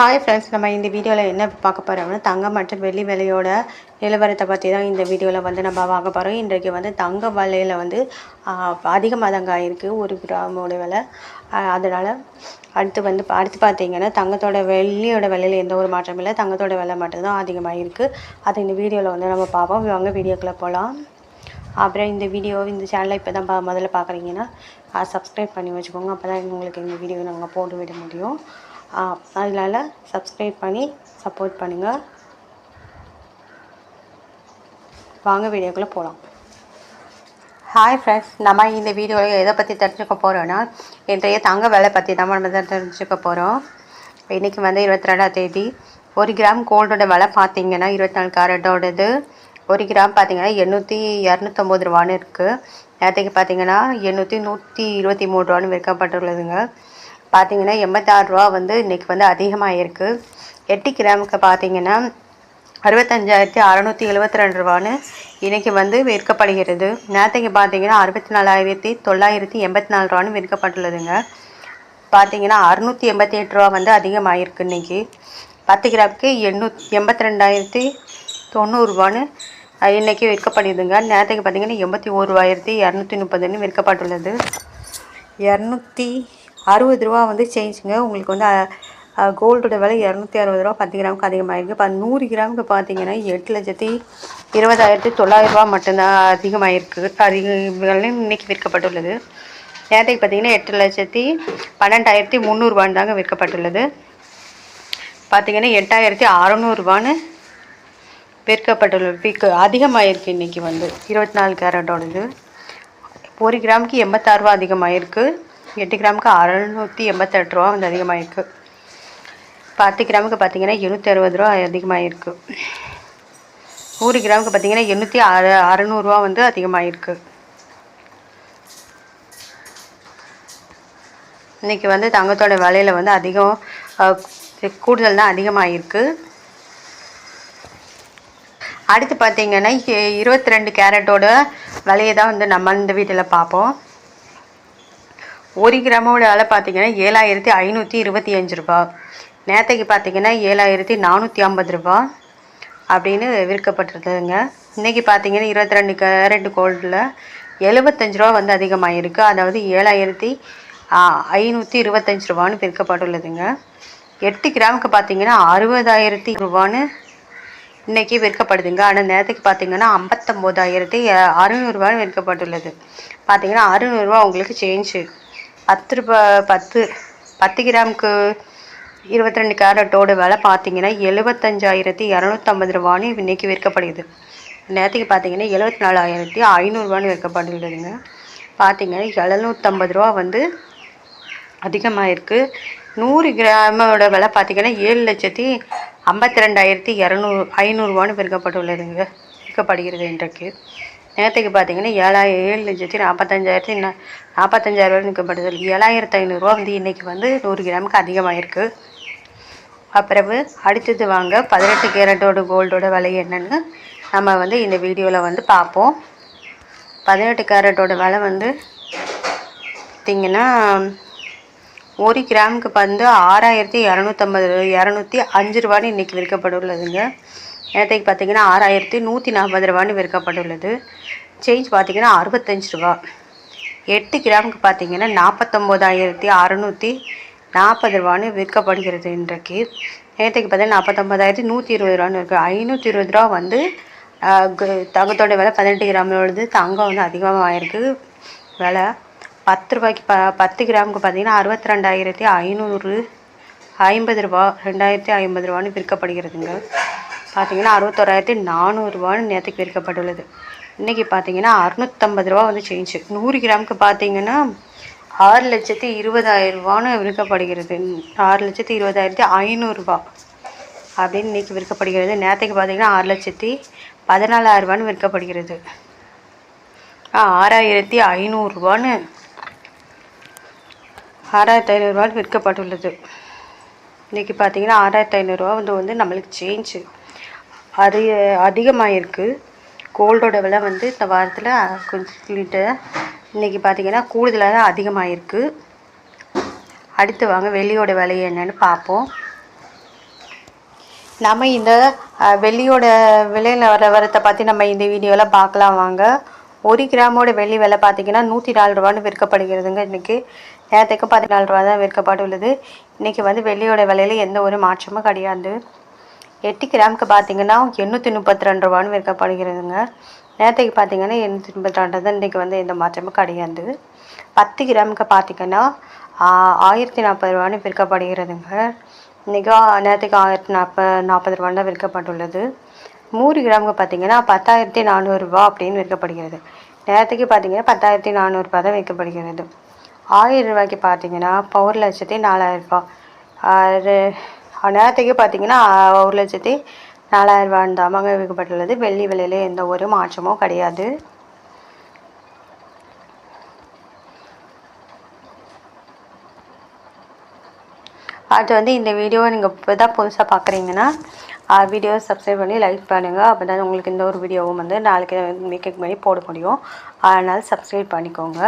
Hi friends நம்ம இந்த வீடியோவில் என்ன பார்க்க போகிறோம்னா தங்கம் மற்றும் வெள்ளி விலையோட நிலவரத்தை பற்றி தான் இந்த வீடியோவில் வந்து நம்ம பார்க்க போகிறோம் இன்றைக்கு வந்து தங்க விலையில் வந்து அதிகமாக தங்க ஆயிருக்கு ஒரு கிராமோட விலை. அதனால் அடுத்து வந்து அடுத்து பார்த்தீங்கன்னா தங்கத்தோட வெள்ளியோட விலையில் எந்த ஒரு மாற்றமும் இல்லை. தங்கத்தோட விலை மட்டும்தான் அதிகமாக இருக்குது அதை இந்த வீடியோவில் வந்து நம்ம பார்ப்போம். வாங்க வீடியோக்குள்ளே போகலாம் அப்புறம் இந்த வீடியோ இந்த சேனலை இப்போ தான் பா முதல்ல பார்க்குறீங்கன்னா சப்ஸ்கிரைப் பண்ணி வச்சுக்கோங்க. அப்போ தான் உங்களுக்கு இந்த வீடியோ நாங்கள் போட்டு விட முடியும். அதனால் சப்ஸ்கிரைப் பண்ணி சப்போர்ட் பண்ணுங்கள் வாங்க வீடியோக்குள்ளே போகலாம் ஹாய் ஃப்ரெண்ட்ஸ் நம்ம இந்த வீடியோவில் எதை பற்றி தெரிஞ்சுக்க போகிறோன்னா இன்றைய தங்க விலை பற்றி தான் நம்ம தான் தெரிஞ்சுக்க போகிறோம் இன்றைக்கி வந்து இருபத்தி ரெண்டாம் தேதி. ஒரு கிராம் கோல்டோட விலை பார்த்திங்கன்னா இருபத்தி நாலு கேரட்டோடது ஒரு கிராம் பார்த்திங்கன்னா எண்ணூற்றி இரநூத்தொம்பது ரூபான்னு இருக்குது நேற்றுக்கு பார்த்தீங்கன்னா எண்ணூற்றி நூற்றி இருபத்தி மூணு ரூபான்னு விற்கப்பட்டுள்ளதுங்க. பார்த்தீங்கன்னா எண்பத்தாறு ரூபா வந்து இன்றைக்கி வந்து அதிகமாக இருக்குது எட்டு கிராமுக்கு பார்த்தீங்கன்னா அறுபத்தஞ்சாயிரத்தி அறநூற்றி எழுபத்தி ரெண்டு ரூபான்னு இன்றைக்கி வந்து விற்கப்படுகிறது. நேற்றுக்கு பார்த்தீங்கன்னா அறுபத்தி நாலாயிரத்தி தொள்ளாயிரத்தி எண்பத்தி நாலு ரூபான்னு விற்கப்பட்டுள்ளதுங்க. பார்த்தீங்கன்னா அறுநூற்றி எண்பத்தி எட்டு ரூபா வந்து அதிகமாகிருக்கு இன்றைக்கி பத்து கிராமுக்கு எண்ணூத் எண்பத்தி ரெண்டாயிரத்தி தொண்ணூறுரூவான்னு இன்றைக்கி விற்கப்படுதுங்க. நேற்றுக்கு பார்த்தீங்கன்னா எண்பத்தி ஓருவாயிரத்தி இரநூத்தி முப்பதுன்னு விற்கப்பட்டுள்ளது. இரநூத்தி அறுபது ரூபா வந்து சேஞ்சுங்க உங்களுக்கு வந்து கோல்டோட விலை இரநூத்தி அறுபது ரூபா பத்து கிராமுக்கு அதிகமாகிருக்கு இப்போ நூறு கிராமுக்கு பார்த்தீங்கன்னா எட்டு லட்சத்தி இருபதாயிரத்தி தொள்ளாயிரரூபா மட்டும்தான் அதிகமாகிருக்கு அதிக இன்றைக்கி விற்கப்பட்டுள்ளது. நேற்றைக்கு பார்த்தீங்கன்னா எட்டு லட்சத்தி பன்னெண்டாயிரத்தி முந்நூறுரூவான்னு தாங்க விற்கப்பட்டுள்ளது. பார்த்தீங்கன்னா எட்டாயிரத்தி அறநூறுபான்னு விற்கப்பட்டுள்ள விற்கு அதிகமாகிருக்கு இன்றைக்கி வந்து. இருபத்தி நாலு கேரட்டோடது. ஒரு கிராமுக்கு எண்பத்தாறுரூவா அதிகமாகிருக்கு எட்டு கிராமுக்கு அறநூற்றி எண்பத்தெட்டு ரூபா வந்து அதிகமாகிருக்கு பத்து கிராமுக்கு பார்த்தீங்கன்னா எண்ணூற்றி அறுபது ரூபா அதிகமாகிருக்கு நூறு கிராமுக்கு பார்த்தீங்கன்னா எண்ணூற்றி அற அறநூறுவா வந்து அதிகமாகிருக்கு இன்றைக்கி வந்து தங்கத்தோட விலையில் வந்து அதிகம் கூடுதல் தான் அதிகமாகிருக்கு அடுத்து பார்த்திங்கன்னா இருபத்தி ரெண்டு கேரட்டோட விலையை தான் வந்து நம்ம இந்த வீட்டில் பார்ப்போம் ஒரு கிராமோட விலை பார்த்தீங்கன்னா ஏழாயிரத்தி ஐநூற்றி இருபத்தி அஞ்சு ரூபா. நேற்றைக்கு பார்த்தீங்கன்னா ஏழாயிரத்தி நானூற்றி ஐம்பது ரூபா அப்படின்னு விற்கப்பட்டிருந்ததுங்க இன்றைக்கி பார்த்தீங்கன்னா இருபத்தி ரெண்டு கேரட் கோல்டில் எழுபத்தஞ்சு ரூபா வந்து அதிகமாக இருக்குது அதாவது ஏழாயிரத்தி ஐநூற்றி இருபத்தஞ்சி ரூபான்னு விற்கப்பட்டுள்ளதுங்க. எட்டு கிராமுக்கு பார்த்தீங்கன்னா அறுபதாயிரத்தி ரூபான்னு இன்றைக்கி விற்கப்படுதுங்க. ஆனால் நேரத்துக்கு பார்த்தீங்கன்னா ஐம்பத்தொம்போதாயிரத்தி அறுநூறுபான்னு விற்கப்பட்டுள்ளது. பார்த்தீங்கன்னா அறுநூறுவா உங்களுக்கு சேஞ்சு பத்து ரூபா பத்து பத்து கிராமுக்கு இருபத்தி ரெண்டு கேரட்டோட விலை பார்த்தீங்கன்னா எழுபத்தஞ்சாயிரத்தி இரநூத்தம்பது ரூபான்னு இன்றைக்கி விற்கப்படுது. நேற்றுக்கு பார்த்தீங்கன்னா எழுபத்தி நாலாயிரத்தி ஐநூறுரூவான்னு விற்கப்படுதுங்க பார்த்தீங்கன்னா எழுநூற்றம்பது ரூபா வந்து அதிகமாக இருக்குது நூறு கிராமோட விலை பார்த்தீங்கன்னா ஏழு லட்சத்தி ஐம்பத்தி ரெண்டாயிரத்தி இரநூறு ஐநூறுரூவான்னு விற்கப்பட்டுள்ளதுங்க. விற்கப்படுகிறது இன்றைக்கு. நேற்றுக்கு பார்த்தீங்கன்னா ஏழாயிரம் ஏழு லட்சத்தி நாற்பத்தஞ்சாயிரத்தி நாற்பத்தஞ்சாயிரம் நிற்கப்பட்டது ஏழாயிரத்து ஐநூறுரூவா வந்து இன்றைக்கி வந்து நூறு கிராமுக்கு அதிகமாகிருக்கு அப்புறவு அடுத்தது வாங்க பதினெட்டு கேரட்டோட கோல்டோட விலை என்னென்னு நம்ம வந்து இந்த வீடியோவில் வந்து பார்ப்போம். பதினெட்டு கேரட்டோட விலை வந்து பார்த்திங்கன்னா ஒரு கிராமுக்கு வந்து ஆறாயிரத்தி இரநூத்தம்பது இரநூத்தி அஞ்சு ரூபான்னு இன்றைக்கி விற்கப்பட்டுள்ளதுங்க. நேற்றைக்கு பார்த்தீங்கன்னா ஆறாயிரத்தி நூற்றி நாற்பது ரூபான்னு விற்கப்பட்டுள்ளது. சேஞ்ச் பார்த்திங்கன்னா அறுபத்தஞ்சு ரூபா. எட்டு கிராமுக்கு பார்த்தீங்கன்னா நாற்பத்தொம்போதாயிரத்தி அறநூற்றி நாற்பது ரூபான்னு விற்கப்படுகிறது இன்றைக்கு. நேற்றுக்கு பார்த்தீங்கன்னா நாற்பத்தொம்பதாயிரத்தி நூற்றி இருபது ரூபான்னு இருக்குது ஐநூற்றி இருபது ரூபா வந்து தங்கத்தோட விலை பதினெட்டு கிராமில் உள்ளது தங்கம் வந்து அதிகமாக ஆயிருக்கு விலை பத்து ரூபாய்க்கு ப பத்து கிராமுக்கு பார்த்தீங்கன்னா அறுபத்தி ரெண்டாயிரத்தி ஐநூறு ஐம்பது ரூபா ரெண்டாயிரத்தி ஐம்பது ரூபான்னு விற்கப்படுகிறதுங்க. பார்த்தீங்கன்னா அறுபத்தோராயிரத்தி நானூறுரூவான்னு நேற்றுக்கு விற்கப்பட்டுள்ளது இன்றைக்கி பார்த்தீங்கன்னா அறுநூத்தம்பது ரூபா வந்து சேஞ்சு நூறு கிராமுக்கு பார்த்தீங்கன்னா ஆறு லட்சத்தி இருபதாயிரரூபான்னு விற்கப்படுகிறது. ஆறு லட்சத்தி இருபதாயிரத்தி ஐநூறுரூவா அப்படின்னு இன்றைக்கி விற்கப்படுகிறது. நேற்றுக்கு பார்த்தீங்கன்னா ஆறு லட்சத்தி பதினாலாயிரரூபான்னு விற்கப்படுகிறது. ஆறாயிரத்தி ஐநூறுரூவான்னு ஆறாயிரத்தி ஐநூறுரூவான்னு விற்கப்பட்டுள்ளது. இன்றைக்கி பார்த்தீங்கன்னா ஆறாயிரத்தி ஐநூறுரூவா வந்து வந்து நம்மளுக்கு சேஞ்சு அது அதிகமாகிருக்கு கோல்டோட விலை வந்து இந்த வாரத்தில் கொஞ்சம் லிட்டர் இன்றைக்கி பார்த்திங்கன்னா கூடுதலாக தான் அதிகமாகிருக்கு அடுத்து வாங்க வெள்ளியோட விலை என்னென்னு பார்ப்போம் நம்ம இந்த வெள்ளியோட விலையில் வர வரத்தை பற்றி நம்ம இந்த வீடியோவில் பார்க்கலாம் வாங்க. ஒரு கிராமோட வெள்ளி விலை பார்த்தீங்கன்னா நூற்றி நாலு ரூபான்னு விற்கப்படுகிறதுங்க இன்றைக்கி நேரத்துக்கு பதினாலு ரூபா தான் விற்கப்பட்டுள்ளது. இன்றைக்கி வந்து வெள்ளியோட விலையில எந்த ஒரு மாற்றமும் கிடையாது. எட்டு கிராமுக்கு பார்த்தீங்கன்னா எண்ணூற்றி முப்பத்தி ரெண்டு ரூபான்னு விற்கப்படுகிறதுங்க. நேரத்துக்கு பார்த்தீங்கன்னா எண்ணூற்றி முப்பத்தி ரெண்டு தான் இன்றைக்கி வந்து எந்த மாற்றமும் கிடையாது. பத்து கிராமுக்கு பார்த்தீங்கன்னா ஆயிரத்தி நாற்பது ரூபான்னு விற்கப்படுகிறதுங்க. இன்றைக்கி நேரத்துக்கு ஆயிரத்தி நாற்பது நாற்பது ரூபான்னு விற்கப்பட்டுள்ளது. நூறு கிராமுக்கு பார்த்தீங்கன்னா பத்தாயிரத்தி நானூறுரூவா அப்படின்னு விற்கப்படுகிறது. நேரத்துக்கு பார்த்தீங்கன்னா பத்தாயிரத்தி நானூறுரூபா தான் விற்கப்படுகிறது. ஆயிரம் ரூபாய்க்கு பார்த்தீங்கன்னா பவுர் ஒரு லட்சத்தி நாலாயிரம் அது நேரத்துக்கு பார்த்தீங்கன்னா ஒரு லட்சத்தி நாலாயிரம் ரூபான்னு தாமாங்க விற்கப்பட்டுள்ளது. வெள்ளி விலையில எந்த ஒரு மாற்றமும் கிடையாது. அடுத்து வந்து இந்த வீடியோவை நீங்கள் இப்போ தான் புதுசாக பார்க்குறீங்கன்னா வீடியோவை சப்ஸ்கிரைப் பண்ணி லைக் பண்ணுங்கள் அப்போ தான் உங்களுக்கு இந்த ஒரு வீடியோவும் வந்து நாளைக்கு மேக்கப் பண்ணி போட முடியும். அதனால் சப்ஸ்கிரைப் பண்ணிக்கோங்க.